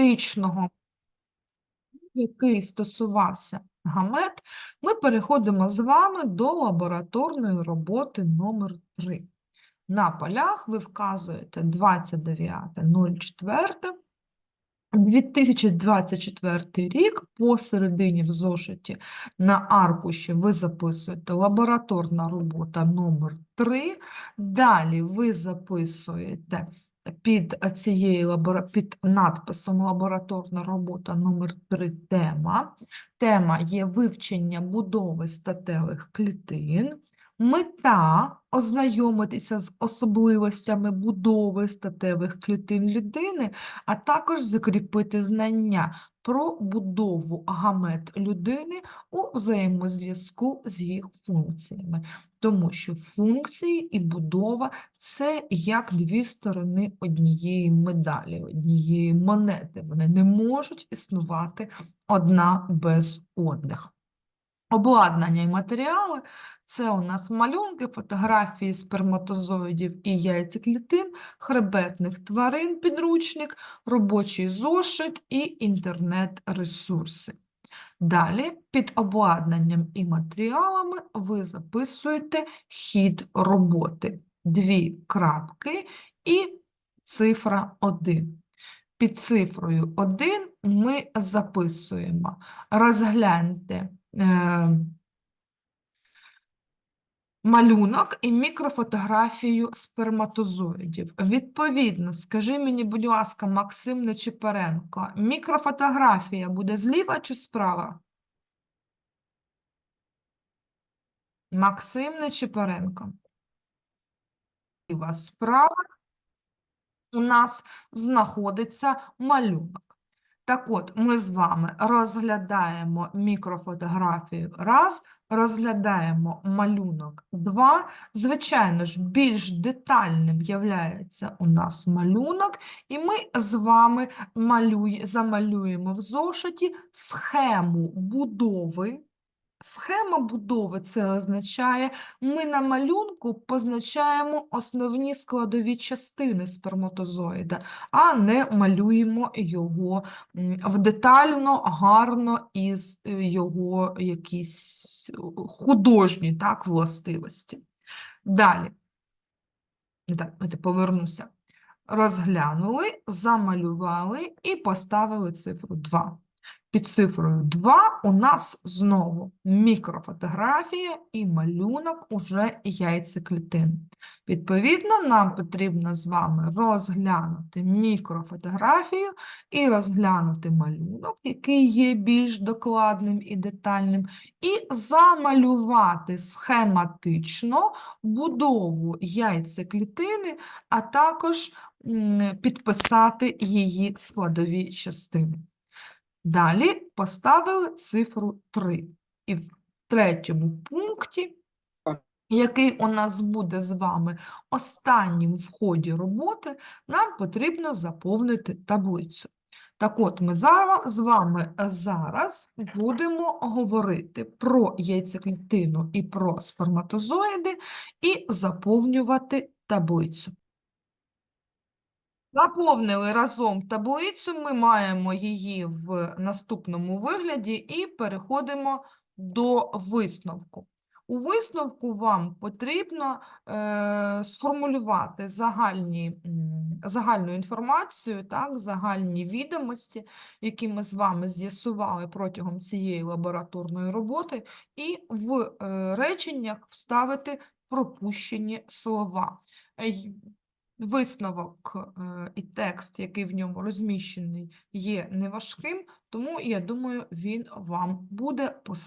схематичного, який стосувався гамет, ми переходимо з вами до лабораторної роботи номер 3. На полях ви вказуєте 29.04. 2024 рік посередині в зошиті на аркуші ви записуєте лабораторна робота номер 3. Далі ви записуєте під цією під надписом лабораторна робота номер 3 тема. Тема є вивчення будови статевих клітин. Мета ознайомитися з особливостями будови статевих клітин людини, а також закріпити знання про будову гамет людини у взаємозв'язку з їх функціями. Тому що функції і будова це як дві сторони однієї медалі, однієї монети. Вони не можуть існувати одна без одних. Обладнання і матеріали це у нас малюнки, фотографії сперматозоїдів і яйцеклітин, хребетних тварин, підручник, робочий зошит і інтернет-ресурси. Далі під обладнанням і матеріалами ви записуєте хід роботи. Дві крапки і цифра 1. Під цифрою 1 ми записуємо розгляньте малюнок і мікрофотографію сперматозоїдів. Відповідно, скажи мені, будь ласка, Максим Нечипаренко, мікрофотографія буде зліва чи справа? Максим Нечипаренко. Справа у нас знаходиться малюнок. Так от, ми з вами розглядаємо мікрофотографію раз, розглядаємо малюнок два. Звичайно ж, більш детальним являється у нас малюнок, і ми з вами малює, замалюємо в зошиті схему будови. Схема будови це означає, ми на малюнку позначаємо основні складові частини сперматозоїда, а не малюємо його в детально, гарно із е, його якісь е, художні так, властивості. Далі, так, повернуся. Розглянули, замалювали і поставили цифру 2. Під цифрою 2 у нас знову мікрофотографія і малюнок уже яйцеклітин. Відповідно, нам потрібно з вами розглянути мікрофотографію і розглянути малюнок, який є більш докладним і детальним, і замалювати схематично будову яйцеклітини, а також підписати її складові частини. Далі поставили цифру 3. І в третьому пункті, який у нас буде з вами останнім в ході роботи, нам потрібно заповнити таблицю. Так от, ми зараз, з вами зараз будемо говорити про яйцеклітину і про сперматозоїди і заповнювати таблицю. Заповнили разом таблицю, ми маємо її в наступному вигляді і переходимо до висновку. У висновку вам потрібно е, сформулювати загальні, загальну інформацію, так, загальні відомості, які ми з вами з'ясували протягом цієї лабораторної роботи, і в е, реченнях вставити пропущені слова. Висновок е, і текст, який в ньому розміщений, є неважким, тому я думаю, він вам буде посилати.